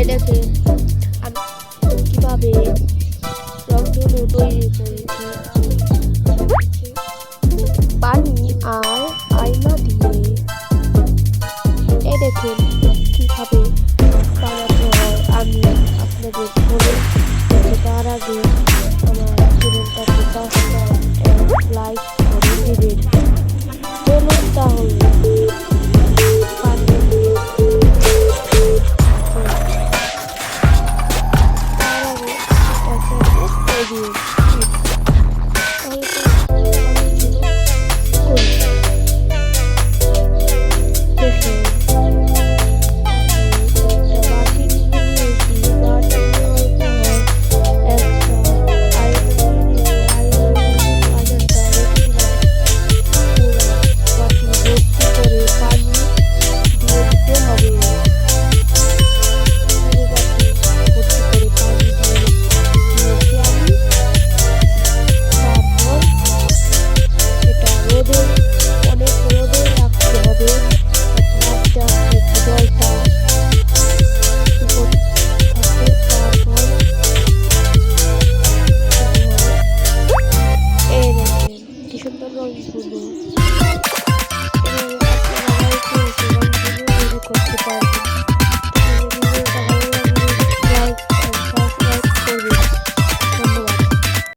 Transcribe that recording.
এটাকে আমি কীভাবে রংধনু তৈরি করেছি। পানি আর আয়না দিয়ে। এ দেখুন কীভাবে বানাতে আমি আপনাদের ধরে তার আগে আমার